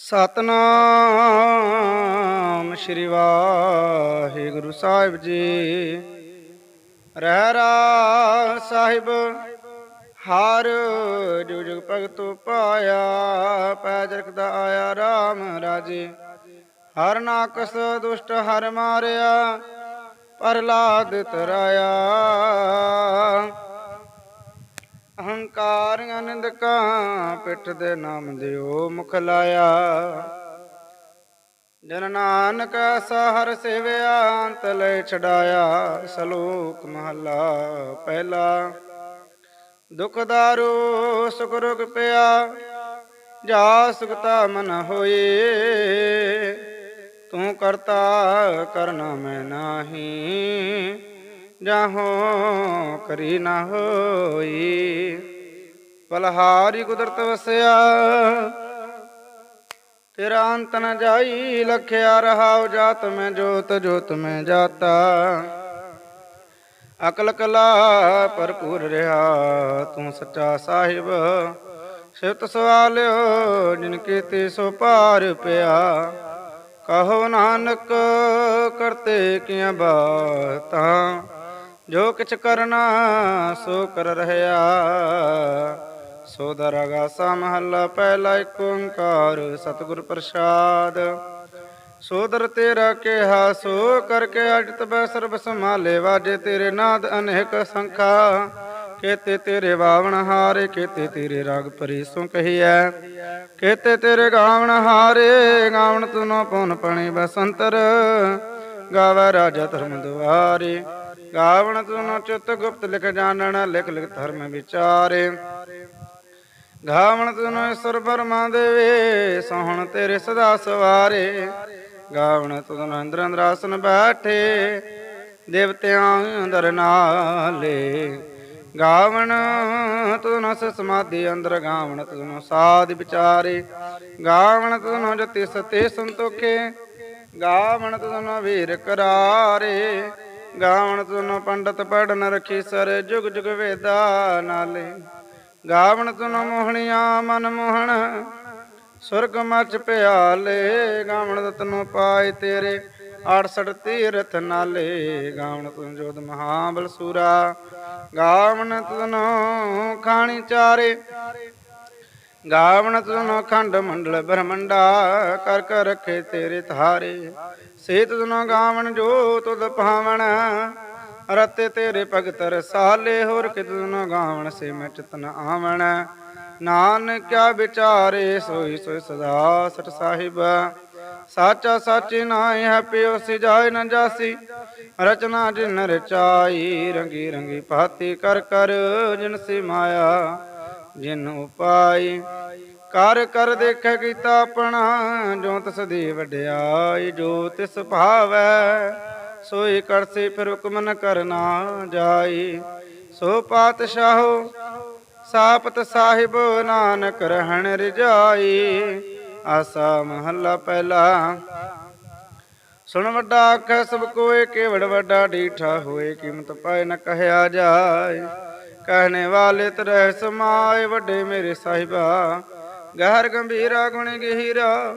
ਸਤਨਾਮ ਸ਼੍ਰੀ ਵਾਹਿਗੁਰੂ ਸਾਹਿਬ ਜੀ। ਰਹਿਰਾ ਸਾਹਿਬ, ਹਰ ਜੁਗ ਜੁਗ ਭਗਤੁ ਪਾਇਆ ਪੈ ਜਰਕਦਾ ਆਇਆ RAM ਰਾਜੇ। ਹਰ ਨਾਕਸ ਦੁਸ਼ਟ ਹਰ ਮਾਰਿਆ ਪ੍ਰਹਲਾਦ ਤਰਾਇਆ ਅਹੰਕਾਰ ਅਨੰਦ ਕਾ ਪਿੱਠ ਦੇ ਨਾਮ ਦਿਓ ਮੁਖ ਲਾਇਆ। ਜਨ ਨਾਨਕ ਐਸਾ ਹਰ ਸੇਵਿਆ, ਅੰਤ ਲੈ ਛਡਾਇਆ, ਸਲੋਕ ਮਹਲਾ ਪਹਿਲਾ। ਦੁਖ ਦਾਰੂ, ਸੁਖ ਰੁਗ ਪਿਆ, ਜਾ ਸੁਖਤਾ ਮਨ ਹੋਏ। ਤੂੰ ਕਰਤਾ ਕਰਨਾ ਮੈਂ ਨਾਹੀ। ਜਾਹੋ ਕਰੀ ਨਾ ਹੋਈ। ਬਲਹਾਰੀ ਕੁਦਰਤ ਵਸਿਆ, ਤੇਰਾ ਅੰਤ ਨ ਜਾਈ, ਲਖਿਆ ਰਹਾਉ ਜਾਤ ਮੈਂ, ਜੋਤ ਜੋਤ ਮੈਂ ਜਾਤਾ। ਅਕਲ ਕਲਾ ਭਰਪੂਰ ਰਿਹਾ, ਤੂੰ ਸੱਚਾ ਸਾਹਿਬ, ਸਿਫਤ ਸਵਾਲਿਓ, ਜਿਨ ਕੀਤੇ ਸੋ ਪਾਰ ਪਿਆ। ਕਹੋ ਨਾਨਕ, ਕਰਤੇ ਕੀਆਂ ਬਾਤਾਂ? ਜੋ ਕਿਛ ਕਰਨਾ ਸੋ ਕਰ ਰਹਿਆ। ਸੋ ਦਰਗਾ ਸਾ ਮਹੱਲਾ ਪਹਿਲਾ ਏਕ ਓੰਕਾਰ ਸਤਿਗੁਰ ਪ੍ਰਸਾਦ। ਸੋਦਰ ਤੇਰਾ ਕਿਹਾ, ਸੋ ਕਰਕੇ ਅਜਤ ਬੈ ਸਰਬ ਸੰਭਾਲੇ, ਵਾਜੇ ਤੇਰੇ ਨਾਦ ਅਨੇਕ ਸੰਖਾ। ਕੇਤੇ ਤੇਰੇ ਵਾਵਣ ਹਾਰੇ, ਕੇਤੇ ਤੇਰੇ ਰਾਗ ਪਰੀਸੋਂ ਕਹੀਐ। ਕੇਤੇ ਤੇਰੇ ਗਾਵਣ ਹਾਰੇ, ਗਾਵਣ ਤੁਨੋ ਪਉਨ ਪਣੀ ਬਸੰਤਰ। ਗਾਵੈ ਰਾਜਾ ਧਰਮ ਦੁਆਰੇ। ਗਾਵਣ ਤੁਨੋ ਚਿਤ ਗੁਪਤ ਲਿਖ ਜਾਣਨ ਲਿਖ ਲਿਖ ਧਰਮ ਵਿਚਾਰੇ। ਗਾਵਣ ਤੁਨੋ ਈਸ਼ਵਰ ਬਰਮਾ ਦੇਵੇ, ਸੋਹਣ ਤੇਰੇ ਸਦਾ ਸਵਾਰੇ। ਗਾਵਣ ਤੁਨੋ ਅੰਦਰ ਅੰਦਰ ਬੈਠੇ, ਦੇਵਤਿਆਂ ਅੰਦਰ ਨਾਲੇ। ਗਾਵਣ ਤੁਨੋ ਸਮਾਧੀ ਅੰਦਰ, ਗਾਵਣ ਤੁਨੋ ਸਾਧ ਵਿਚਾਰੇ। ਗਾਵਣ ਤੁਨੋ ਜਤੀ ਸਤੇ ਸੰਤੋਖੇ, ਗਾਵਣ ਤੁਨੋ ਵੀਰ ਕਰਾਰੇ। ਗਾਵਣ ਤੁਨੋ ਪੰਡਤ ਪੜਨ ਰਖੀ ਸਰ ਜੁਗ ਜੁਗ ਵੇਦਾ ਨਾਲੇ। ਗਾਵਣ ਤੁਨੋ ਮੋਹਣੀਆਂ ਮਨ ਮੋਹਣ, ਸੁਰਗ ਮਚ ਪਿਆਲੇ। ਗਾਵਣ ਤਤਨੋ ਪਾਏ ਤੇਰੇ 68 ਤੀਰਥ ਨਾਲੇ। ਗਾਵਣ ਤੁਨ ਜੋਦ ਮਹਾਬਲ ਸੂਰਾ ਗਾਵਣ ਤਨੋ ਖਾਣੀ ਚਾਰੇ। ਗਾਵਣ ਤੁਨੋ ਖੰਡ ਮੰਡਲ ਬ੍ਰਹਮੰਡਾ, ਕਰ ਕਰ ਰਖੇ ਤੇਰੇ ਧਾਰੇ। ਸੇਤ ਤੁਨੋ ਗਾਵਣ ਜੋ ਤੁਧ ਭਾਵਣ ਰਤੇ ਤੇਰੇ ਭਗਤ ਰਸਾਲੇ, ਹੋਰ ਕਿਤਨੋ ਗਾਵਣ ਸੇ ਮੈਂ ਚਿਤਨ ਆਵਣ। ਨਾਨਕਿਆ ਵਿਚਾਰੇ ਸੋਈ ਸੋਈ ਸਦਾ ਸਟ ਸਾਹਿਬ। ਸਾਚਾ ਸਾਚੀ ਨਾਇ ਹੈ ਪਿਓ ਸਿਜਾਇ ਨ ਜਾਸੀ। ਰਚਨਾ ਜਿਨ ਰਚਾਈ, ਰੰਗੀ ਰੰਗੀ ਭਾਤੀ ਕਰ ਕਰ ਜਿਨ ਸੀ ਮਾਇਆ। ਜਿਨ ਪਾਈ, ਕਰ ਕਰ ਦੇਖੈ ਕੀਤਾ ਆਪਣਾ, ਜੋ ਤਸ ਦੀ ਵਡਿਆਈ, ਜੋ ਤਿਸ ਭਾਵੈ, ਸੋਈ ਕਰਸੇ ਫਿਰ ਹੁਕਮ ਨ ਕਰਨਾ ਜਾਈ। ਸੋ ਪਾਤਸ਼ਾਹੋ, ਸਾਪਤ ਸਾਹਿਬ ਨਾਨਕ ਰਹਿਣ ਰਜਾਈ, ਆਸਾ ਮਹੱਲਾ ਪਹਿਲਾ। ਸੁਣ ਵੱਡਾ ਆਖੈ, ਸਭ ਕੋਏ ਕੇਵੜ ਵੱਡਾ ਡੀਠਾ ਹੋਏ, ਕੀਮਤ ਪਾਏ ਨ ਕਹਿਆ ਜਾਏ। ਕਹਿਣੇ ਵਾਲੇ ਤਰਹਿ ਸਮਾਏ ਵੱਡੇ ਮੇਰੇ ਸਾਹਿਬਾ। ਗਹਿਰ ਗੰਭੀਰਾ ਗੁਣ ਗਹੀਰਾ,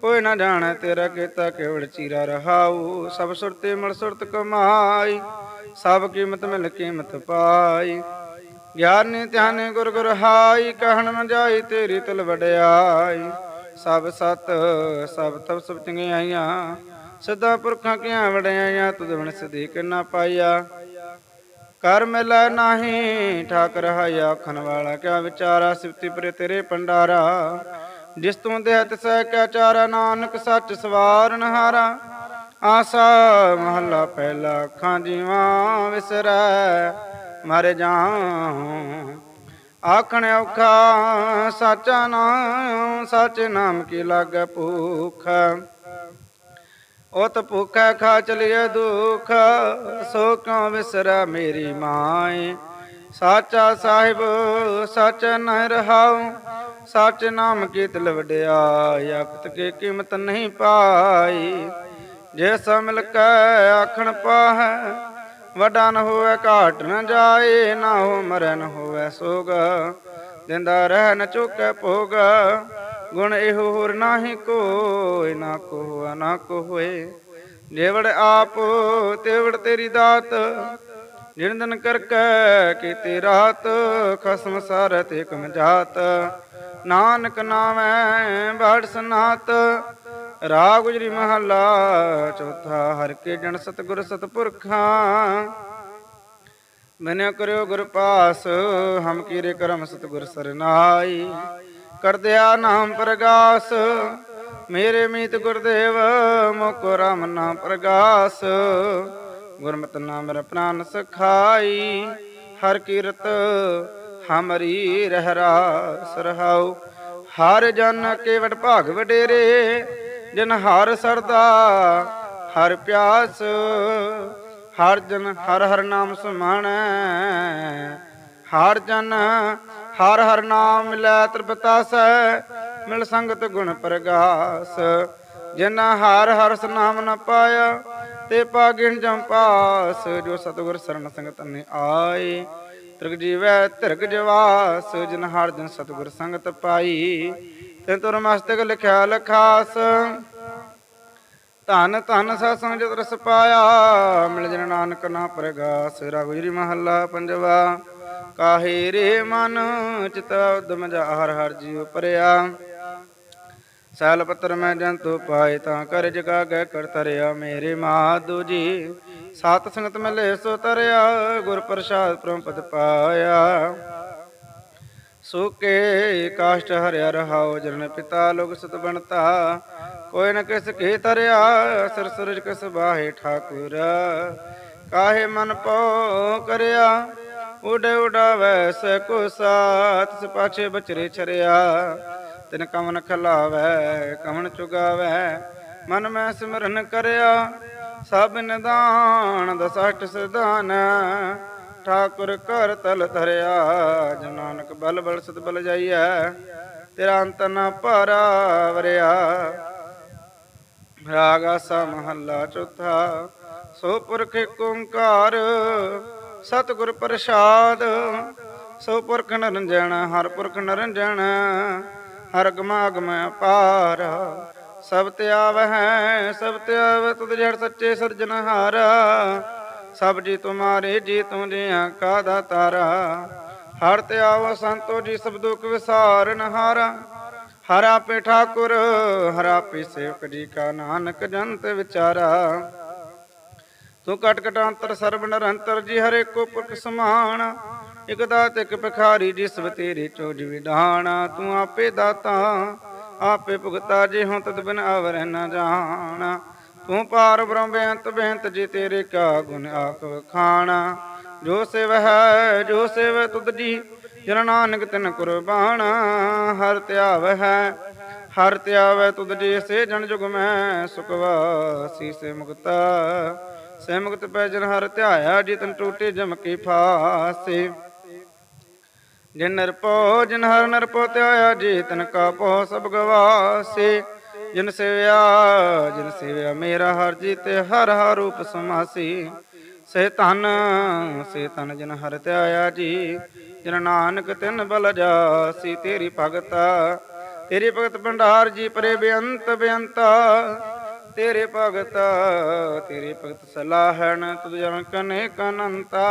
ਕੋਈ ਨਾ ਜਾਣੈ ਤੇਰਾ ਕੀਤਾ ਕੇਵੜ ਚੀਰਾ ਰਹਾਉ। ਸਭ ਸੁਰਤੇ ਮਲ ਸੁਰਤ ਕਮਾਈ, ਸਭ ਕੀਮਤ ਮਿਲ ਕੀਮਤ ਪਾਈ। ਗਿਆਨੀ ਧਿਆਨੇ ਗੁਰ ਗੁਰ ਹਾਈ, ਕਹਿਣ ਨ ਜਾਈ ਤੇਰੀ ਤਲ ਵਡਿਆਈ। ਸਭ ਸਤ, ਸਭ ਤਬ ਸਭ ਚੰਗਿਆਈਆਂ, ਸਦਾ ਪੁਰਖਾਂ ਕੀਆਂ ਵਡਿਆਈਆਂ, ਤੁਧ ਬਣ ਸਦੀ ਕਿਨਾ ਪਾਈਆ। ਕਰ ਮਿਲੈ ਨਾਹੀ, ਠਾਕਰ ਰਹਾਇਆ ਆਖਣ ਵਾਲਾ, ਕਿਆ ਵਿਚਾਰਾ ਸਿਫਤੀ ਪਰੇ ਤੇਰੇ ਪੰਡਾਰਾ ਜਿਸ ਤੂੰ ਦੇਹ ਤਿਸੈ ਕਿਆ ਚਾਰਾ, ਨਾਨਕ ਸੱਚ ਸਵਾਰਨ ਹਾਰਾ ਆਸਾ ਮਹੱਲਾ ਪਹਿਲਾ ਅੱਖਾਂ ਜੀਵਾਂ ਵਿਸਰੈ, ਮਰ ਜਾਉ। ਆਖਣ ਔਖਾ, ਸਾਚਾ ਨਾਮ, ਸੱਚ ਨਾਮ ਕੀ ਲਾਗੈ ਭੂਖ। ਉਤ ਭੁਖੈ ਖਾ ਚਲਿਏ ਦੁਖ, ਸੋ ਕਿਉ ਵਿਸਰੈ ਮੇਰੀ ਮਾਏ ਸਾਚਾ ਸਾਹਿਬ, ਸੱਚ ਨ ਰਹਾਉ, ਸੱਚ ਨਾਮ ਕੀ ਤਿਲ ਵਡਿਆਈ ਅਖਤ ਕੀਮਤ ਨਹੀਂ ਪਾਈ। ਜੇ ਸਮਲ ਮਿਲ ਕੈ ਆਖਣ ਪਾਹੈ, ਵਡਾ ਨ ਹੋਵੇ, ਘਾਟ ਨ ਜਾਏ, ਨਾ ਹੋ ਮਰੈ ਹੋਵੇ ਸੋਗ। ਦਿੰਦਾ ਰਹਿ ਨ ਚੁੱਕੈ ਭੋਗ ਗੁਣ ਇਹੋ ਹੋਰ ਨਾਹੀ ਕੋਇ ਨਾ ਕੋ ਨਾ ਕੋ ਹੋਏ ਜੇਵੜ ਆਪ, ਤੇਵੜ ਤੇਰੀ ਦਾਤ। ਜਿਨ ਦਿਨ ਕਰਕੈ ਕੀਤੀ ਰਾਤ, ਖਸਮ ਸਾਰਤ ਏਕਮ ਜਾਤ। ਨਾਨਕ ਨਾਮੈ ਬਾੜ ਸਨਾਤ। ਰਾਗ ਗੁਜਰੀ ਮਹੱਲਾ, ਚੌਥਾ ਹਰ ਕੇ ਜਨ ਸਤਗੁਰ ਸਤਿਪੁਰਖਾਂ। ਮਨਿ ਕਰਿਓ ਗੁਰ ਪਾਸ, ਹਮ ਕੀਰੇ ਕਰਮ ਸਤਿਗੁਰ ਸਰਨਾਈ। ਕਰਦਿਆ ਨਾਮ ਪ੍ਰਗਾਸ, ਮੇਰੇ ਮੀਤ ਗੁਰਦੇਵ ਮੁਕੋ ਰਾਮ ਨਾਮ ਪ੍ਰਗਾਸ। ਗੁਰਮਤਿ ਨਾਮ ਰਪਨਾਨ ਸਖਾਈ, ਹਰ ਕੀਰਤ ਹਮਰੀ ਰਹਿਰਾ ਸਰਹਾਉ ਹਰ ਜਨ ਕੇਵਟ ਭਾਗ ਵਡੇਰੇ, ਜਨ ਹਰ ਸਰਦਾ, ਹਰ ਪਿਆਸ। ਹਰ ਜਨ ਹਰ ਹਰ ਨਾਮ ਸਮਾਣੈ, ਹਰ ਜਨ ਹਰ ਹਰ ਨਾਮ ਮਿਲੈ ਤ੍ਰਿਪਤਾਸੈ ਮਿਲ ਸੰਗਤ ਗੁਣ ਪ੍ਰਗਾਸ। ਜਿਨ ਹਰ ਹਰ ਸਨਾਮ ਨ ਪਾਇਆ, ਤੇ ਪਾਗਿਣ ਜਮ ਪਾਸ। ਜੋ ਸਤਿਗੁਰ ਸਰਣ ਸੰਗਤ ਨੇ ਆਏ, ਤਿਰਗ ਜੀਵੈ ਤਿਰਗ ਜਵਾਸ। ਜਿਨ ਹਰ ਜਨ ਸਤਿਗੁਰ ਸੰਗਤ ਪਾਈ ਤੇ ਤੁਰ ਮਸਤਕ ਲਿਖਿਆ ਲਖਾਸ। ਧਨ ਧਨ ਸਤਸੰਗ ਜਤ ਰਸ ਪਾਇਆ, ਮਿਲ ਜਨ ਨਾਨਕ ਨਾ ਪ੍ਰਗਾਸ। ਰਘੁਜਰੀ ਮਹੱਲਾ ਪੰਜਵਾ। ਕਾਹੇ ਰੇ ਮਨ ਚਿਤ ਉਦਮ ਜਾ ਹਰ ਹਰ ਜੀਉ ਪਰਿਆ। ਸੈਲ ਪੱਤਰ ਮੈਂ ਜੰਤੂ ਪਾਏ ਤਾਂ ਕਰ ਜਗਾ ਗੈ ਕਰ ਤਰਿਆ। ਮੇਰੇ ਮਾਧੂ ਜੀ, ਸਤ ਸੰਗਤ ਮਿਲੇ ਸੋ ਤਰਿਆ, ਗੁਰ ਪ੍ਰਸਾਦ ਪ੍ਰਮਪਦ ਪਾਇਆ। ਸੁਕੇ ਕਾਸ਼ਟ ਹਰਿਆ ਰਹਾਉ ਜਨ ਪਿਤਾ ਲੋਕ ਸਤ ਬਣਤਾ। ਕੋਈ ਨ ਕਿਸ ਕੀ ਤਰਿਆ, ਸਰ ਸੂਰਜ ਕਿਸ ਬਾਹੇ ਠਾਕੁਰ। ਕਾਹੇ ਮਨ ਪਉ ਕਰਿਆ ਉਡੇ ਉਡਾਵੈ ਸਕੋ ਸਾਤ ਸ ਪਾਛੇ ਬਚਰੇ ਛਰਿਆ। ਤਿਨ ਕਮਨ ਖਲਾਵੈ, ਕਮਨ ਚੁਗਾਵੈ, ਮਨ ਮੈਂ ਸਿਮਰਨ ਕਰਿਆ। ਸਭ ਨਿਦਾਨ ਦਸਟ ਸਦਾਨ ਠਾਕੁਰ ਕਰ ਤਲ ਧਰਿਆ। ਜਨ ਨਾਨਕ ਬਲ ਬਲ ਸਤ ਬਲ ਜਾਈਐ, ਤੇਰਾ ਅੰਤ ਨ ਭਾਰਾ ਵਰਿਆ ਰਾਗ ਆਸਾ ਮਹੱਲਾ ਚੌਥਾ, ਸੋ ਪੁਰਖ ਓੰਕਾਰ ਸਤਿਗੁਰ ਪ੍ਰਸਾਦ, ਸੋ ਪੁਰਖ ਨਰੰਜਨ ਹਰ ਪੁਰਖ ਨਰੰਜਨ ਹਰ ਗਮਾਗਮ ਅਪਾਰ ਸਭ ਤੇ ਆਵਹਿ ਸਭ ਤੇ ਆਵੈ, ਤੁਧ ਜੜ ਸੱਚੇ ਸਿਰਜਨਹਾਰ ਸਭ ਜੀ ਤੁਮਾਰੇ, ਜੀ ਤੂੰ ਜੀਆਂ ਕਾ ਦਾਤਾਰਾ। ਹਰ ਤੇ ਆਵੋ ਸੰਤੋ ਜੀ, ਸਭ ਦੁਖ ਵਿਸਾਰਨ ਹਾਰਾ। ਹਰਾ ਆਪੇ ਠਾਕੁਰ, ਹਰਾ ਆਪੇ ਸੇਵਕ ਜੀ ਕਾ ਨਾਨਕ ਜੰਤ ਵਿਚਾਰਾ। ਤੂੰ ਕਟ ਕਟਾਂਤਰ ਸਰਬ ਨਿਰੰਤਰ ਜੀ ਹਰੇ ਕੋ ਪੁਰਖ ਸਮਾਨ। ਇਕ ਦਾਤ ਇਕ ਭਿਖਾਰੀ ਜਿਸ ਬਤੇਰੇ ਚੋਜ ਵਿਧਾਨ। ਤੂੰ ਆਪੇ ਦਾਤਾ, ਆਪੇ ਭੁਗਤਾ ਜੇ ਹੁਣ ਤਦ ਬਿਨ ਆਵਰ ਨ ਜਾਣ। ਤੂੰ ਪਾਰ ਬ੍ਰਹਮ ਬੇਅੰਤ ਬੇਅੰਤ ਜੀ ਤੇਰੇ ਕਾ ਗੁਣ ਆਖ ਖਾਣਾ। ਜੋ ਸਿਵ ਹੈ, ਜੋ ਸਿਵ ਤੁਧ ਜੀ, ਜਨ ਨਾਨਕ ਤਿਨ ਕੁਰਬਾਨ। ਹਰ ਧਿਆਵ ਹੈ, ਹਰ ਧਿਆਵੈ ਤੁਧ ਜੀ, ਸੇ ਜਨ ਜੁਗ ਮੈਂ ਸੁਖਵਾਸੀ ਸੇ ਮੁਕਤਾ। ਸੇ ਮੁਕਤ ਪੈ ਜਨ ਹਰ ਧਿਆਇਆ ਜੀ ਟੂਟੇ ਜਮ ਕੀ ਫਾਸੇ। ਜਿਨ ਨਰਪੋ ਜਿਨ ਹਰ ਨਰਪੋ ਧਿਆਇਆ ਜੀ ਤਨ ਕਾ ਪੋ ਸਭ ਗਵਾਸੇ। ਜਿਨ ਸੇਵਿਆ ਜਿਨ ਸੇਵਿਆ ਮੇਰਾ ਹਰ ਜੀ ਤੇ ਹਰ ਹਰ ਰੂਪ ਸਮਾਸੀ। ਸੇ ਧਨ ਸੇ ਧਨ ਜਿਨ ਹਰ ਧਿਆਇਆ ਜੀ, ਜਿਨ ਨਾਨਕ ਤਿਨ ਬਲ ਜਾਸੀ, ਤੇਰੀ ਭਗਤਾ। ਤੇਰੀ ਭਗਤ ਭੰਡਾਰ ਜੀ ਪਰੇ ਬੇਅੰਤ ਬੇਅੰਤਾ। ਤੇਰੇ ਭਗਤ ਤੇਰੇ ਭਗਤ ਸਲਾਹਣ ਤੁਧ ਜਨ ਕਨੇ ਕਨੰਤਾ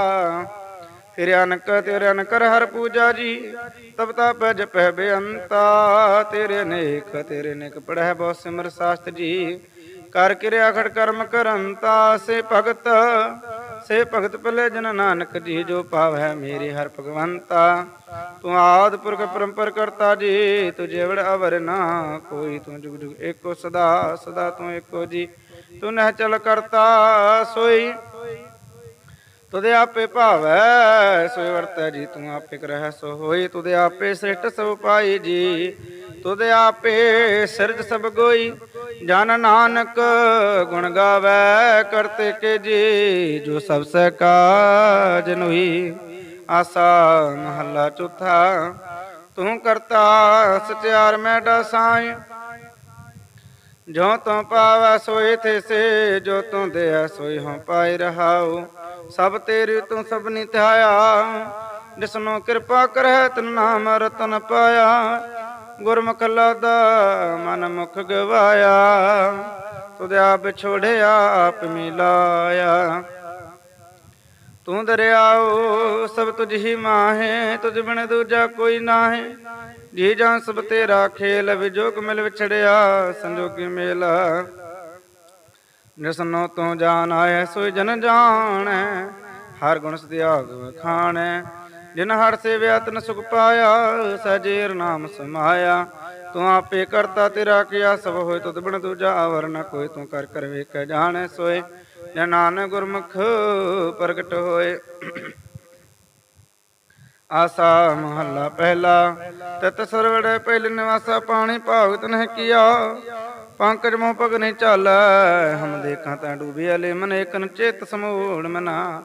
ਤੇਰੇ ਅਨਕ, ਤੇਰੇ ਅਨਕਰ ਹਰ ਪੂਜਾ ਜੀ, ਤਬ ਤਪ ਜਪੈ ਬੇਅੰਤਾ ਤੇਰੇ ਨੇਕ, ਤੇਰੇ ਅਨੇਕ ਪੜਹਿ ਬਹੁ ਸਿਮਰ ਸਾਸਤ ਜੀ, ਕਰ ਕਿਰਿਆ ਖੜ ਕਰਮ ਕਰੰਤਾ ਸੇ ਭਗਤ ਸੇ ਭਗਤ ਭਲੇ ਜਨ ਨਾਨਕ ਜੀ ਜੋ ਪਾਵੈ ਮੇਰੇ ਹਰ ਭਗਵੰਤਾ, ਤੂੰ ਆਦ ਪੁਰਖ ਪਰੰਪਰ ਕਰਤਾ ਜੀ, ਤੂੰ ਜੇਵੜ ਅਵਰ ਨਾ ਕੋਈ, ਤੂੰ ਜੁਗ ਜੁਗ ਏਕੋ ਸਦਾ ਸਦਾ ਤੂੰ ਏਕੋ ਜੀ, ਤੂੰ ਨਹਿ ਚਲ ਕਰਤਾ ਸੋਈ। ਤੁਦੇ ਆਪੇ ਭਾਵੈ ਸੋਇ ਵਰਤੈ ਜੀ, ਤੂੰ ਆਪੇ ਕਰਹਿ ਸੋ ਹੋਈ, ਤੁਦੇ ਆਪੇ ਸ੍ਰਿਸ਼ਟ ਸਭ ਪਾਈ ਜੀ, ਤੁਦੇ ਆਪੇ ਸਿਰਜ ਸਭ ਗੋਈ ਜਨ ਨਾਨਕ ਗੁਣ ਗਾਵੈ ਕਰਤੇ ਕੇ ਜੀ, ਜੋ ਸਭ ਸਹਿ ਕਾਜ ਨੋਈ ਆਸਾ ਮਹੱਲਾ ਚੌਥਾ, ਤੂੰ ਕਰਤਾ ਸਚਿਆਰ ਮੈਂ ਡਸਾਈ ਜੋ ਤੂੰ ਪਾਵੈ ਸੋਈ ਥੇ ਸੇ, ਜੋ ਤੂੰ ਦੇਆ ਸੋਈ ਹਉ ਪਾਈ ਰਹਾਉ। ਸਭ ਤੇਰੀ ਤੂੰ ਸਭਨੀ ਧਿਆਇਆ ਜਿਸਨੂੰ ਕਿਰਪਾ ਕਰੈ ਤਨ ਨਾਮ ਰਤਨ ਪਾਇਆ। ਗੁਰਮੁਖ ਲਾਦਾ ਮਨ ਮੁਖ ਗਵਾਇਆ, ਤੁਧ ਆਪ ਵਿਛੋੜਿਆ ਆਪ ਮਿਲਾਇਆ। ਤੂੰ ਦਰਿਆਓ, ਸਭ ਤੁਝ ਹੀ ਮਾਹੇ, ਤੁਝ ਬਿਨ ਦੂਜਾ ਕੋਈ ਨਾਹੀ। ਜੀ ਜਾਂ ਸਭ ਤੇਰਾ ਖੇਲ ਵਿਜੋਗ ਮਿਲ ਵਿਛੜਿਆ, ਸੰਜੋਗੀ ਮੇਲਾ। ਨਿਸਨੋ ਤੂੰ ਜਾਣ ਆਇਆ ਸੋਈ ਜਨ ਜਾਣੈ, ਹਰ ਗੁਣ ਸਤਿਆਗ ਖਾਣੈ ਜਿਨ ਹਰ ਸੇਵਿਆ ਤਨ ਸੁਖ ਪਾਇਆ, ਸਜੀਰ ਨਾਮ ਸਮਾਇਆ। ਤੂੰ ਆਪੇ ਕਰਤਾ ਤੇਰਾ ਕੀਆ, ਸਭ ਹੋਏ ਤੁਧ ਬਿਨ ਦੂਜਾ ਆਵਰ ਨ ਕੋਈ ਤੂੰ ਕਰ ਕਰ ਵੇਖ ਜਾਣੈ ਸੋਏ, ਜੇ ਨਾਨਕ ਗੁਰਮੁਖ ਪ੍ਰਗਟ ਹੋਏ। ਆਸਾ ਮਹੱਲਾ ਪਹਿਲਾ, ਤਤ ਸਰਵੜੇ ਪਹਿਲ ਨਿਵਾਸਾ ਪਾਣੀ ਭਾਗਤ ਨਹਿ ਕੀਆ। ਪੰਕਜ ਮੋਹ ਪਗ ਨਹੀਂ ਚਾਲੈ, ਹਮ ਦੇਖਾਂ ਤਾਂ ਡੂਬਿਆ ਲੈ ਮਨ ਏਕਨ ਚੇਤ ਸਮੂੜ ਮਨਾ।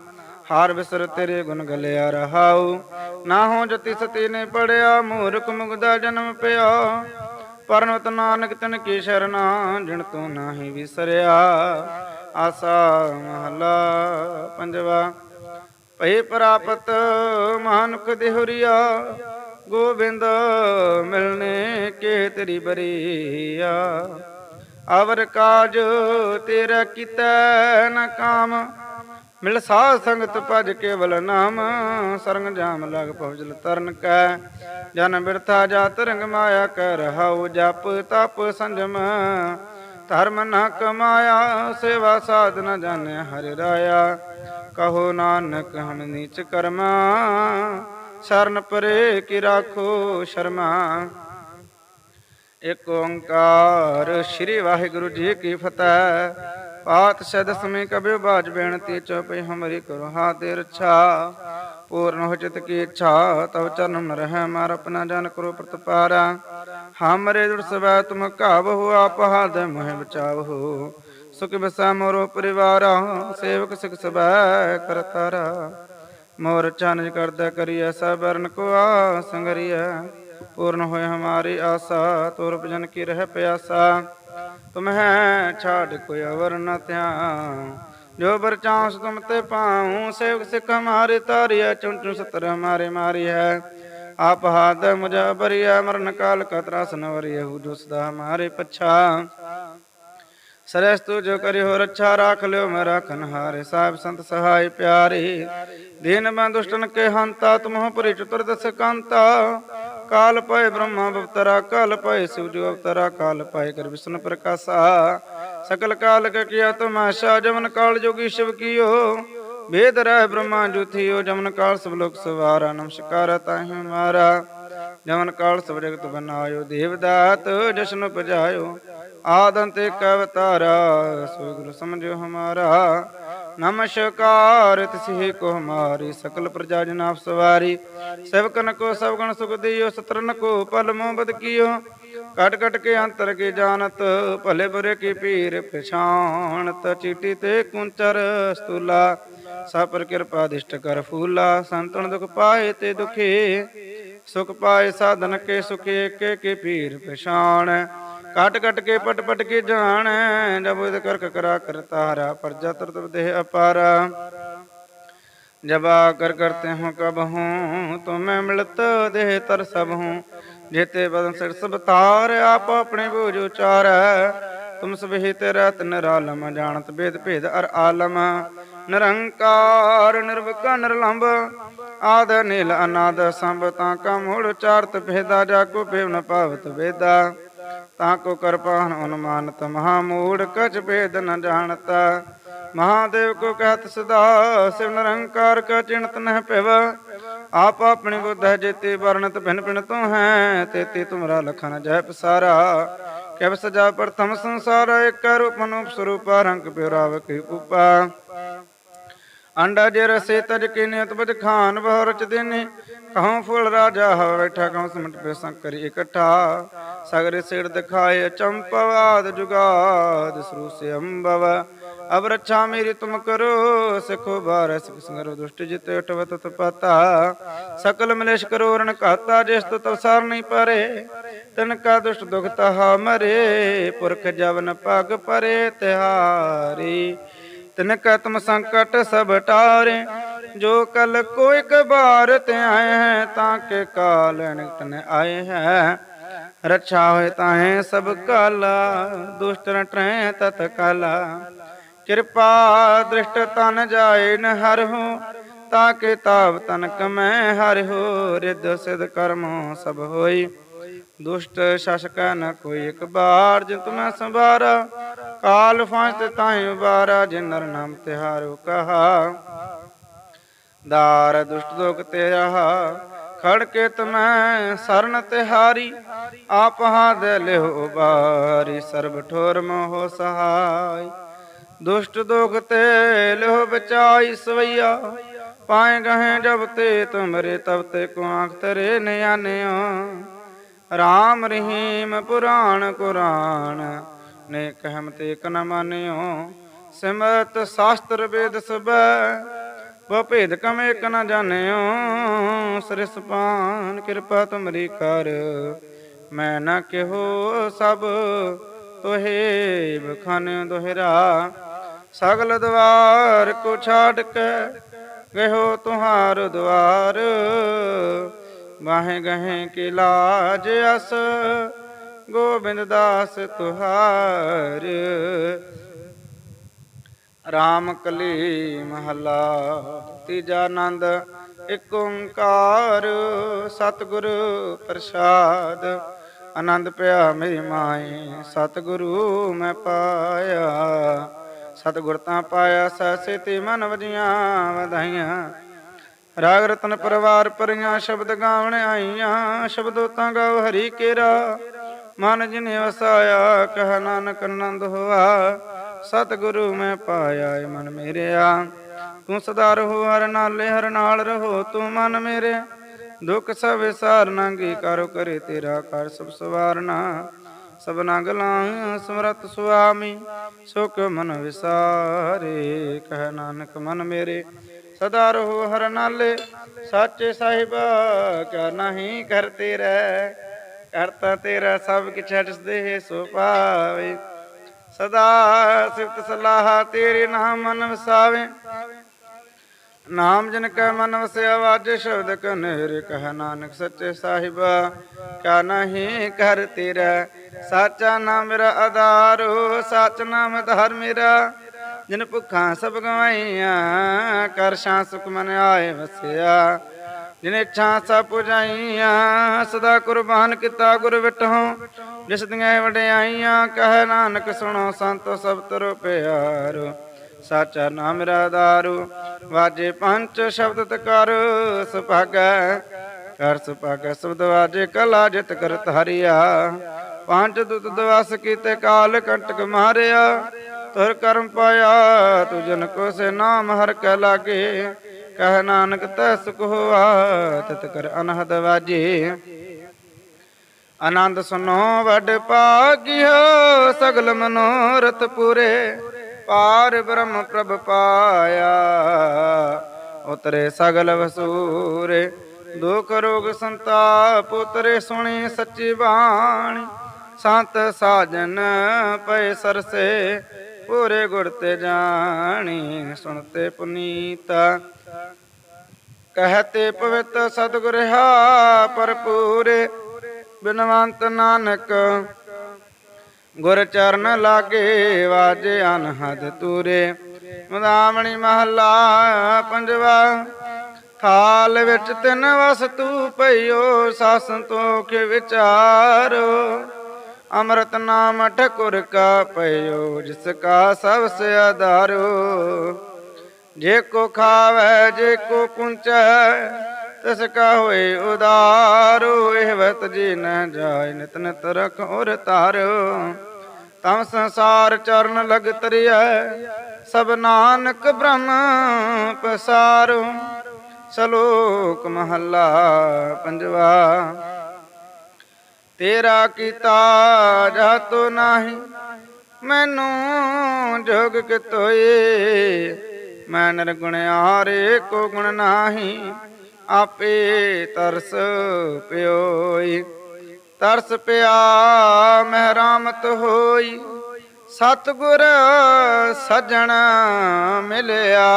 ਹਾਰ ਵਿਸਰ ਤੇਰੇ ਗੁਣ ਗਲਿਆ ਰਹਾਉ। ਨਾ ਹੋ ਜਤੀ ਸਤੀ ਨੇ ਪੜਿਆ, ਮੂਰਖ ਮੁਗਦਾ ਜਨਮ ਪਿਆ। ਪਰਨਵਤ ਨਾਨਕ ਤਨ ਕੀ ਸ਼ਰਨਾ ਜਿਣ ਤੂੰ ਨਾਹੀ ਵਿਸਰਿਆ। ਆਸਾ ਮਹਲਾ ਪੰਜਵਾ, ਭਈ ਪ੍ਰਾਪਤ ਮਾਨੁਖ ਦੇਹੁਰੀਆ, ਗੋਬਿੰਦ ਮਿਲਨੇ ਕੇ ਤੇਰੀ ਬਰੀਆ। ਅਵਰ ਕਾਜ ਤੇਰਾ ਕੀਤਾ ਨ ਕਾਮ ਮਿਲ ਸਾਧ ਸੰਗਤ ਭਜ ਕੇਵਲ ਨਾਮ, ਸਰੰਗ ਜਾਮ ਲਗ ਪਹੁੰਚਲ ਤਰਨ ਕੈ। ਜਨ ਬਿਰਥਾ ਜਾ ਤਰੰਗ ਮਾਇਆ ਕਰ ਰਹਾਉ ਜਪ ਤਪ ਸੰਜਮ। ਧਰਮ ਨ ਕਮਾਇਆ, ਸੇਵਾ ਸਾਧ ਨ ਜਾਣੈ ਹਰਿ ਰਾਇਆ। ਕਹੋ ਨਾਨਕ ਹਮ ਨੀਚ ਕਰਮਾ, ਸ਼ਰਨ ਪਰੇ ਕੀ ਰਾਖੋ ਸ਼ਰਮਾ। ਇਕ ਓੰਕਾਰ, ਸ੍ਰੀ ਵਾਹਿਗੁਰੂ ਜੀ ਕੀ ਫਤਿਹ। ਪਾਤ ਸਦ ਸਮੇ ਕਬਿ ਬਾਜ ਬੇਨਤੀ ਚਉਪਈ ਹਮਰੀ ਕਰੋ ਹਾਤੇ ਰੱਛਾ, ਪੂਰਨ ਹੋ ਚਿਤ ਕੀ ਇੱਛਾ, ਤਵ ਚਰਨ ਨ ਰਹਿ, ਮਾਰ ਆਪਣਾ ਜਨ ਕਰੋ ਪ੍ਰਤਪਾਰਾ। ਹਮਰੇ ਜੁੜ ਸਵੈ ਤੁਮ ਕਾਬ ਹੋ ਆਪ ਹਾਦ ਮੋਹਿ ਬਚਾਵ ਹੋ ਸੁਖ ਬਸਾ ਮੋਰੋ ਪਰਿਵਾਰਾ, ਸੇਵਕ ਸਿਖ ਸਬੈ ਕਰਤਾਰਾ ਮੋਰ ਚਾਨਜ ਕਰਦਾ ਕਰੀਐ ਸਬਰਨ ਕੋ ਆ ਸੰਗਰੀਐ। ਪੂਰਨ ਹੋਏ ਹਮਾਰੀ ਆਸਾ ਤੁਰ ਭਜਨ ਕੀ ਰਹਿ ਪਿਆਸਾ। ਤੁਮ ਹੈ ਛਾੜ ਕੋਈ ਅਵਰ ਨ ਧਿਆਨ। ਜੋ ਬਰ ਤੁਮ ਤੇ ਪਾਉ, ਸੇਵਕ ਸਿਖ ਹਮਾਰੇ ਤਾਰਿਆ ਚੁਣ ਸਤਰ ਹਮਾਰੇ ਮਾਰੀ ਹੈ ਆਪ ਹਾਦ ਮੁਝਾ ਬਰੀਆ ਮਰਨ ਕਾਲ ਕਤਰਾ ਸਨਵਰਿਆ ਹੂ ਜੋ ਸਦਾ ਹਮਾਰੇ ਪਛਾ। ਸਰਸ ਤੂ ਜੋ ਕਰਿ ਹੋ ਰੱਛਾ, ਰਾਖ ਲਿਓ ਮੈਂ ਰਾਖਨ ਹਾਰੇ। ਸਾਹਿਬ ਸੰਤ ਸਹਾਈ ਪਿਆਰੇ, ਦੀਨ ਬੰਦੁਸ਼ਟਨ ਕੇ ਹੰਤਾ, ਤੁਮਹੁ ਪਰਿ ਚਤੁਰ ਦਸ ਕਾਂਤਾ। ਕਾਲ ਪਏ ਬ੍ਰਹਮਾ ਬਵਤਰਾ ਕਾਲ ਪਏ ਸਿਵ ਜੋ ਕਾਲ ਪਏ ਕਰ ਵਿਸ਼ਨ ਪ੍ਰਕਾਸ਼ਾ। ਸਕਲ ਕਾਲ ਕ ਕੀਆ ਤਮਾਸ਼ਾ ਜਮਨ ਕਾਲ ਜੋਗੀ ਸ਼ਿਵ ਕੀਓ। ਵੇਦ ਰਹਿ ਬ੍ਰਹਮਾ ਜੁਥਿਓ ਜਮਨ ਕਾਲ ਸਭ ਲੋਕ ਸਵਾਰਾ, ਨਮਸਕਾਰ ਤਾਹੀ ਮਾਰਾ। ਜਮਨ ਕਾਲ ਸਭ ਜਗਤ ਬਨਾਇਓ, ਦੇਵਦਾਤ ਜਸ਼ਨ ਪਜਾਇਓ ਆਦੰਤ ਏਕ ਅਵਤਾਰਾ ਗੁਰੂ ਸਮਝਿਓ ਹਮਾਰਾ। ਨਮਸਕਾਰ, ਤਿਸਹੀ ਕੋ ਹਮਾਰੀ, ਸਕਲ ਪ੍ਰਜਾ ਜਨ ਆਪ ਸਵਾਰੀ ਸੇਵਕਨ ਕੋ ਸਭ ਗਣ ਸੁਖ ਦਿਓ, ਸਤਰਨ ਕੋ, ਪਲ ਮੋਬਦ ਕੀਓ। ਕਟ ਕਟ ਕੇ ਅੰਤਰ ਕੇ ਜਾਣਤ, ਭਲੇ ਬੁਰੇ ਕੀ ਪੀਰ ਪਛਾਣਤ। ਚੀਟੀ ਤੇ ਕੁੰਚਰ ਸਤੂਲਾ, ਸਭ ਪਰ ਕਿਰਪਾ ਦਿਸ਼ਟ ਕਰ ਫੂਲਾ। ਸੰਤਨ ਦੁਖ ਪਾਏ ਤੇ ਦੁਖੇ, ਸੁਖ ਪਾਏ ਸਾਧਨ ਕੇ ਸੁਖੇ ਕੇ ਕੇ ਪੀਰ ਪਛਾਣ। ਕਟ ਕਟ ਕੇ ਪਟ ਪਟ ਕੇ ਜਾਣ ਜਬ ਉਦ ਕਰ ਕਰਾ ਕਰਤਾਰਾ ਪਰਜਾ ਤਰਤ ਦੇਹ ਅਪਾਰਾ जब आकर करते हो कब हूँ तो मैं मिलत देह तर सब हूँ जेते बदन सिर सब तार आप अपने बोझ उचार तुम सब ही तेरा निरालम जानत भेद भेद अर आलम निरंकार निर्विका निर्लंब आद नील अनाद संभ ताका मूल उचारत भेदा जाको भेव न पावत वेदा ਤਾਂ ਕੋ ਕਿਰਪਾਨ ਹਨੁਮਾਨਤ ਮਹਾ ਮੂੜ ਕਛ ਭੇਦ ਨ ਜਾਣਤਾ। ਮਹਾਦੇਵ ਕੋ ਕਹਤ ਸਦਾ, ਸਿਵ ਨਿਰੰਕਾਰ ਕਾ ਚਿੰਤ ਨਹਿ ਪਿਵ। ਆਪ ਆਪਣੀ ਬੁੱਧ ਜੇਤੀ, ਵਰਣਤ ਭਿਨ ਭਿਨ ਤੋ ਹੈ, ਤੇਤੀ ਤੁਮਰਾ ਲਖਨ ਜੈ ਪਸਾਰਾ। ਕਿਵ ਸਜਾ ਪ੍ਰਥਮ ਸੰਸਾਰ, ਏਕ ਰੂਪ ਅਨੂਪ ਸਰੂਪ, ਰੰਗ ਪਿਉ ਰਾਵ ਉਪਾ ਅੰਡਾ ਜੇ ਰਸੇ ਤਜ ਕੇ ਨਿਯਤ ਬਜ ਖਾਨ ਬਹੁ ਰਚਦੇ ਨੇ ਕਹਉ ਫੁਲ ਰਾਜਾ ਹਵਾ ਬੈਠਾ, ਕਹਉ ਸਮਟ ਬੇਸੰ ਕਰੀ ਇਕੱਠਾ। ਸਗਰ ਸਿਰ ਦਿਖਾਏ ਚੰਪਵਾਦ ਜੁਗਾਦ ਸਰੂਸ ਅੰਬਵ। ਅਬ ਰੱਛਾ ਮੇਰੀ ਤੁਮ ਕਰੋ, ਸਿਖੋ ਬਾਰ ਸਿਖ ਸੰਗਰ ਦੁਸ਼ਟ ਜਿਤ ਟਵਤ ਤਪਤਾ ਸਕਲ ਮਲੇਸ਼ ਕਰੋ ਰਣ ਘਾਤਾ, ਜਿਸ ਤੋ ਤਵਸਾਰ ਨਹੀਂ ਪਰੇ। ਤਨ ਕਾ ਦੁਸ਼ਟ ਦੁਖ ਤਹਾ ਮਰੇ, ਪੁਰਖ ਜਵਨ ਪਗ ਪਰੇ ਤਿਹਾਰੀ। ਤਿਨ ਕਤਮ ਸੰਕਟ ਸਭ ਟਾਰੇ, ਜੋ ਕਲ ਕੋ ਇਕ ਬਾਰ ਤੇ ਆਏ ਹੈ, ਤਾਂ ਕੇ ਕਾਲ ਨਿਕਟ ਆਏ ਹੈ। ਰੱਛਾ ਹੋਏ ਤਾਹੇ ਸਭ ਕਾਲਾ, ਦੁਸ਼ਟ ਨ ਤਤ ਕਾਲਾ। ਕਿਰਪਾ ਦ੍ਰਿਸ਼ਟ ਤਨ ਜਾਏ ਨ ਹੋ ਤਾ ਕੇ ਤਾਵ ਤਨ ਕਮੈ ਹਰ ਹੋ ਰਿਦ ਸਿਧ ਕਰਮੋ ਸਭ ਹੋਈ। ਦੁਸ਼ਟ ਸ਼ਸ਼ਕ ਨ ਕੋਈ ਇੱਕ ਬਾਰ ਜਿ ਤੁਮੈ ਸੰਭਾਰਾ। ਕਾਲ ਫਾਂਸ ਤਾਹੇ ਉਬਾਰਾ ਜਿਨ ਨਰ ਨਾਮ ਤਿਹਾਰੋ ਕਹਾ। ਦਾਰ ਦੁਸ਼ਟ ਦੋਖ ਤੇ ਰਹਾ ਖੜ ਕੇ ਤਮੈ ਸਰਨ ਤਿਹਾਰੀ ਆਪ ਹਾ ਦੇ ਲਿਓ ਬਾਰੀ ਸਰਬ ਠੋਰ ਮੋਹ ਸਹਾਈ। ਦੁਸ਼ਟ ਦੁਖ ਤੇ ਲਿਓ ਬਚਾਈ ਸਵਈਆ। ਪਾਏ ਗਹੇ ਜਬ ਤੇ ਤੁਮਰੇ, ਤਬ ਤੇ ਕੋ ਆਖ ਤਰੇ ਨਿਆਨਿਓ ਰਾਮ ਰਹੀਮ ਪੁਰਾਣ ਕੁਰਾਨ। ਨੇ ਕਹਿਮ ਤੇ ਕ ਨ ਮਾਨਿਓ, ਸਿਮਰਤ ਸ਼ਾਸਤਰ ਵੇਦ ਸਬੈ। ਬਹੁ ਭੇਦ ਕਮ ਏਕ ਨ ਜਾਣਿਓ ਸ੍ਰਿਸਪਾਨ ਕਿਰਪਾ ਤੁਮਰੀ ਕਰ। ਮੈਂ ਨਾ ਕਿਹੋ ਸਭ ਤੋਹੇ ਬਖਾਨਿ ਦੋਹਰਾ। ਸਗਲ ਦਵਾਰ ਕੋ ਛਾੜ ਕੇ ਗਇਓ ਤੁਹਾਰ ਦਵਾਰ ਬਾਹੇ ਗਹੇ ਕੀ ਲਾਜ ਅਸ, ਗੋਬਿੰਦ ਦਾਸ ਤੁਹਾਰ। ਰਾਮ ਕਲੀ ਮਹੱਲਾ ਤੀਜਾ ਆਨੰਦ ਇਕ ਓੰਕਾਰ, ਸਤਿਗੁਰ ਪ੍ਰਸਾਦ। ਆਨੰਦ ਪਿਆ ਮੇਰੀ ਮਾਏ ਸਤਿਗੁਰੂ ਮੈਂ ਪਾਇਆ। ਸਤਿਗੁਰ ਤਾਂ ਪਾਇਆ ਸੈਸੇ ਤੇ ਮਨ ਵਜੀਆਂ ਵਧਾਈਆਂ। ਰਾਗ ਰਤਨ ਪਰਵਾਰ ਪਰੀਆਂ ਸ਼ਬਦ ਗਾਵਣ ਆਈਆਂ ਸ਼ਬਦੋ ਤਾਂ ਗਾਓ ਹਰੀ ਕੇਰਾ। ਮਨ ਜਿਨੇ ਵਸਾਇਆ, ਕਹ ਨਾਨਕ ਆਨੰਦ ਹੋਆ। ਸਤਿਗੁਰੂ ਮੈਂ ਪਾਇਆ ਏ ਮਨ ਮੇਰਿਆ। ਤੂੰ ਸਦਾ ਰਹੋ ਹਰ ਨਾਲੇ ਹਰ ਨਾਲ ਰਹੋ, ਤੂੰ ਮਨ ਮੇਰੇ। ਦੁੱਖ ਸਭ ਵਿਸਾਰਨਾ ਨਾਂਗੀ, ਕਰੋ ਕਰੇ ਤੇਰਾ ਕਰ ਸਭ ਸਵਾਰਨਾ। ਸਭਨਾ ਗਲਾਂ ਸਮਰਤ ਸੁਆਮੀ, ਸੁਖ ਮਨ ਵਿਸਾਰੇ। ਕਹਿ ਨਾਨਕ ਮਨ ਮੇਰੇ। ਸਦਾ ਰਹੋ ਹਰ ਨਾਲੇ, ਸਾਚੇ ਸਾਹਿਬ, ਕਿਆ ਨਹੀਂ ਕਰਤੇ ਰਹਿ, ਕਰਤਾ ਤੇਰਾ ਸਭ ਕਿਛ ਦੇ ਸੋ ਪਾਵੇ ਸਦਾ ਸਿਫਤ ਸਲਾਹ ਤੇਰੇ ਨਾਮ ਮਨ ਵਸਾਵੇ। ਨਾਮ ਜਨ ਕੈ ਮਨ ਵਸਿਆ ਵਾਜੇ ਸ਼ਬਦ ਕਨੇਰ ਕਹ ਨਾਨਕ ਸੱਚੇ ਸਾਹਿਬਾ, ਕਿਆ ਨਹੀਂ ਕਰ ਤੇਰਾ ਸਾਚਾ ਨਾਮ ਮੇਰਾ ਆਧਾਰੋ ਸੱਚ ਨਾਮ ਧਰ ਮੇਰਾ। ਜਿਨ ਭੁੱਖਾਂ ਸਭ ਗਵਾਈਆਂ, ਕਰ ਸ਼ਾਂ ਸੁਖ ਮਨ ਆਏ ਵਸਿਆ। ਜਿਨ ਇੱਛਾ ਸਭ ਪੁਜਾਈਆਂ, ਸਦਾ ਕੁਰਬਾਨ ਕੀਤਾ ਗੁਰ ਵਿਟਹੁ ਜਿਸ ਦੀਆਂ ਵਡਿਆਈਆਂ, ਕਹਿ ਨਾਨਕ ਸੁਣੋ ਸੰਤੋ ਸਭ ਤਰੋ ਪਿਆਰੋ। ਸਾਚਾ ਨਾਮ ਮੇਰਾ ਦਾਰੂ ਵਾਜੇ ਪੰਜ ਸ਼ਬਦ ਤਕਰ। ਸੁਭਾਗੈ, ਕਰ ਸੁਭਾਗੈ ਸ਼ਬਦ ਵਾਜੇ ਕਲਾ ਜਿਤ ਕਰ ਧਾਰਿਆ ਪੰਜ ਦੁਤ ਦਵਸ ਕੀਤੇ ਕਾਲ ਕੰਟਕ ਮਾਰਿਆ। ਤੁਰ ਕਰਮ ਪਾਇਆ ਤੂ ਜਨ ਕੋ ਸੇ ਨਾਮ ਹਰ ਕੈ ਲਾਗੇ। ਕਹ ਨਾਨਕ ਤੈ ਸੁਖ ਹੋਆ, ਤਤ ਕਰ ਅਨਹਦ ਵਾਜੇ। ਆਨੰਦ ਸੁਨੋ ਵੱਡ ਭਾਗਿਓ, ਸਗਲ ਮਨੋਰਥ ਪੂਰੇ। ਪਾਰ ਬ੍ਰਹਮ ਪ੍ਰਭ ਪਾਇਆ, ਉਤਰੇ ਸਗਲ ਵਸੂਰੇ। ਦੁਖ ਰੋਗ ਸੰਤਾਪ ਉਤਰੇ ਸੁਣੀ ਸੱਚੀ ਬਾਣੀ। ਸੰਤ ਸਾਜਨ ਪਏ ਸਰਸੇ ਪੂਰੇ ਗੁਰ ਤੇ ਜਾਣੀ, ਸੁਣਤੇ ਪੁਨੀਤਾ। ਕਹਤੇ ਪਵਿੱਤ ਸਤਿਗੁਰ ਹਾ ਭਰਪੂਰੇ, ਬਿਨਵੰਤ ਨਾਨਕ। ਗੁਰ ਚਰਨ ਲਾਗੇ ਵਾਜੇ ਅਨਹਦ ਤੂਰੇ। ਮਦਾਮਣੀ ਮਹੱਲਾ ਪੰਜਵਾ, ਥਾਲ ਵਿੱਚ ਤਿੰਨ ਵਸਤੂ ਪਈਓ, ਸਾਸ ਤੋਖ ਵਿਚਾਰੋ। ਅੰਮ੍ਰਿਤ ਨਾਮ ਠਕੁਰ ਕਾ ਪਈਓ ਜਿਸ ਕਾ ਸਭ ਸੇ ਆਧਾਰੋ। ਜੇ ਕੋ ਖਾਵੇ, ਜੇ ਕੋ ਕੁੰਚੈ ਤਿਸ ਕਾ ਹੋਏ ਉਦਾਰੋ। ਇਹ ਵਤ ਜੀ ਨ ਜਾਏ, ਨਿਤ ਨਿਤ ਰਖ ਔਰ ਤਾਰੋ ਤਮ ਸੰਸਾਰ ਚਰਨ ਲਗ ਤਰਿਐ, ਸਭ ਨਾਨਕ ਬ੍ਰਹਮ ਪਸਾਰੋ। ਸ਼ਲੋਕ ਮਹੱਲਾ ਪੰਜਵਾ। ਤੇਰਾ ਕੀਤਾ ਜਾਤੋ ਨਾਹੀ, ਮੈਨੂੰ ਜੋਗ ਕਿਤੋਏ। ਮੈਂ ਨਿਰਗੁਣ ਆਰੇ ਕੋ ਗੁਣ ਨਾਹੀ, ਆਪੇ ਤਰਸ ਪਿਓਈ। ਤਰਸ ਪਿਆ ਮਹਿਰਾਮਤ ਹੋਈ, ਸਤਗੁਰ ਸਜਣ ਮਿਲਿਆ।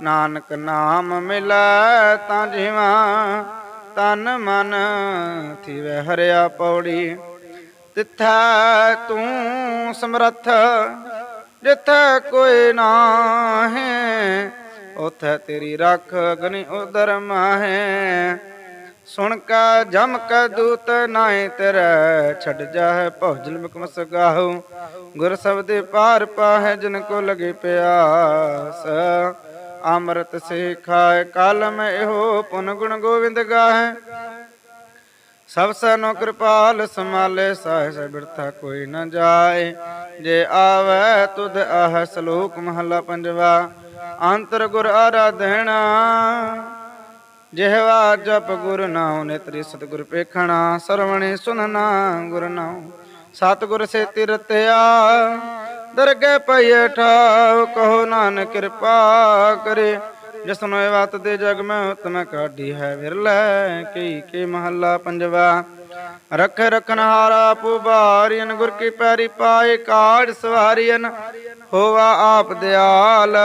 ਨਾਨਕ ਨਾਮ ਮਿਲੈ ਤਾਂ ਜਿਵਾ ਤਨ ਮਨ ਥਿਵੈ ਹਰਿਆ ਪੌੜੀ। ਤਿੱਥੈ ਤੂੰ ਸਮਰੱਥ, ਜਿੱਥੈ ਕੋਈ ਨਾਹੀਂ ਉਥੈ ਤੇਰੀ ਰੱਖ ਅਗਨੀ ਉਦਰ ਮਾਹੇ। ਸੁਣ ਕਾ ਜਮ ਕਾ ਦੂਤ ਨਾਹੀ ਤੇਰੇ, ਛੱਡ ਜਾਹੇ ਭੌਜਲ ਮੁਕਮਸ ਗਾਹੂ ਗੁਰ ਸਬਦੇ ਪਾਰ ਪਾਹੈ ਜਿਨ ਕੋ ਲਗੇ ਪਿਆਸ। ਅੰਮ੍ਰਿਤ ਸੇ ਖਾਏ ਕਲਮ ਇਹੋ ਪੁਨ ਗੁਣ ਗੋਵਿੰਦ ਗਾਹੈ। ਸਭ ਸਨੋ ਕਿਰਪਾਲ ਸਮਾਲੇ ਸਾਹਿ ਬਿਰਥਾ ਕੋਈ ਨ ਜਾਏ। ਜੇ ਆਵੈ ਤੁਧ ਆਹ ਸ਼ਲੋਕ ਮਹਲਾ ਪੰਜਵਾ, ਅੰਤਰ ਗੁਰ ਆਰਾਧਣਾ ਜਿਹਵਾ ਜਪ ਗੁਰ ਨਾਉ ਨੇਤਰੀ ਸਤਿਗੁਰ ਪੇਖਣਾ, ਸਰਵਣੇ ਸੁਨਣਾ ਗੁਰ ਨਾਉ। ਸਤਿਗੁਰ ਸੇ ਤਿਰਤਿਆ ਦਰਗਹਿ ਪਈਏ ਠਾਉ ਕਹੋ ਨਾਨਕ ਕਿਰਪਾ ਕਰੇ। ਜਿਸਨੋ ਇਹ ਵਤ ਦੇ ਜਗ ਮੈਂ ਉਤਮ ਕਾਢੀ ਹੈ ਵਿਰਲੇ, ਕੀ ਕੀ ਮਹੱਲਾ ਪੰਜਵਾ। ਰਖ ਰਖਨ ਹਾਰਾ ਪੁਬਾਰੀਨ ਗੁਰ ਕੀ ਪੈਰੀ ਪਾਏ ਕਾੜ ਸਵਾਰੀਨ ਹੋਵਾ ਆਪ ਦਿਆਲ,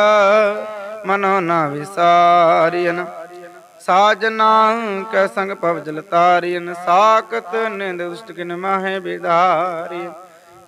ਮਨੋ ਨਾ ਵਿਸਾਰੀਨ ਸਾਜਨਾ ਕੈ ਸੰਗ ਪਵ ਜਲ ਤਾਰੀਨ ਸਾਖਤ ਨਿੰਦ ਦੁਸ਼ਟ ਕਿਨ ਮਾਹੇ ਬਿਦਾਰੀ